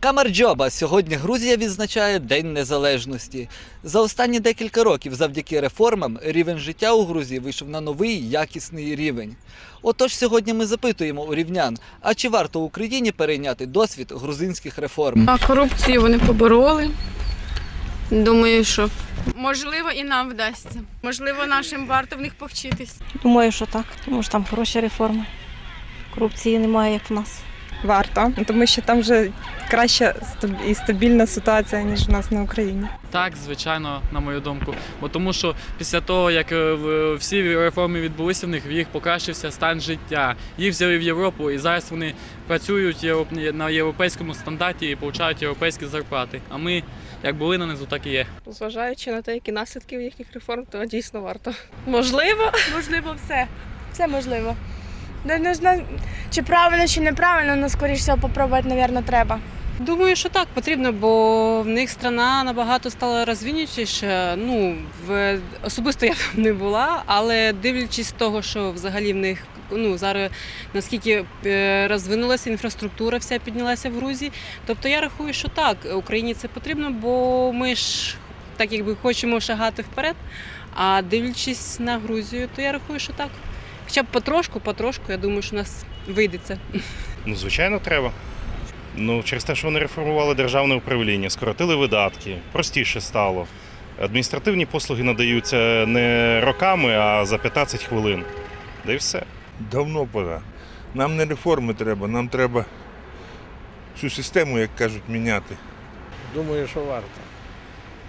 Камарджоба сьогодні Грузія відзначає День Незалежності. За останні декілька років, завдяки реформам, рівень життя у Грузії вийшов на новий якісний рівень. Отож, сьогодні ми запитуємо у рівнян, а чи варто Україні перейняти досвід грузинських реформ? А корупцію вони побороли. Думаю, що можливо і нам вдасться. Можливо, нашим варто в них повчитись. Думаю, що так, тому що там хороші реформи. Корупції немає, як в нас. Варто, тому що там вже краща стаб- і стабільна ситуація, ніж у нас на Україні. Так, звичайно, на мою думку. Бо тому, що після того, як е, в- всі реформи відбулися в них, в їх покращився стан життя. Їх взяли в Європу, і зараз вони працюють на європейському стандарті і отримують європейські зарплати. А ми як були нанизу, так і є. Зважаючи на те, які наслідки їхніх реформ, то дійсно варто. Можливо, Можливо, все. Все можливо. Не, не знаю, чи правильно, чи неправильно, але скоріш всього попробувати, мабуть, треба. Думаю, що так потрібно, бо в них страна набагато стала розвинутіша. Ну в особисто я там не була, але дивлячись того, що взагалі в них ну зараз наскільки е, розвинулася інфраструктура, вся піднялася в Грузії. Тобто я рахую, що так, Україні це потрібно, бо ми ж так якби хочемо шагати вперед. А дивлячись на Грузію, то я рахую, що так. Хоча б потрошку, потрошку, я думаю, що у нас вийде це. Ну, звичайно, треба. Ну, через те, що вони реформували державне управління, скоротили видатки, простіше стало. Адміністративні послуги надаються не роками, а за 15 хвилин. Да і все. Давно пора. Нам не реформи треба, нам треба цю систему, як кажуть, міняти. Думаю, що варто.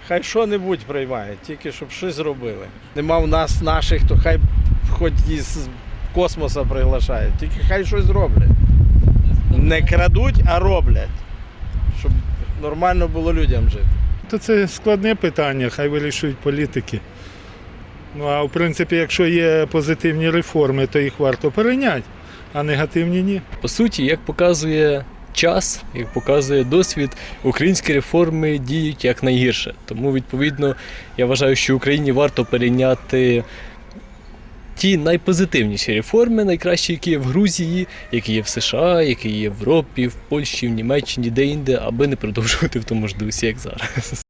Хай що-небудь приймає, тільки щоб щось зробили. Нема в нас наших, то хай хоч із космоса приглашають, тільки хай щось зроблять. Не крадуть, а роблять. Щоб нормально було людям жити. То це складне питання, хай вирішують політики. Ну а в принципі, якщо є позитивні реформи, то їх варто перейняти, а негативні ні. По суті, як показує час, як показує досвід, українські реформи діють як найгірше. Тому, відповідно, я вважаю, що Україні варто перейняти ті найпозитивніші реформи, найкращі, які є в Грузії, які є в США, які є в Європі, в Польщі, в Німеччині, де-інде, аби не продовжувати в тому ж дусі, як зараз.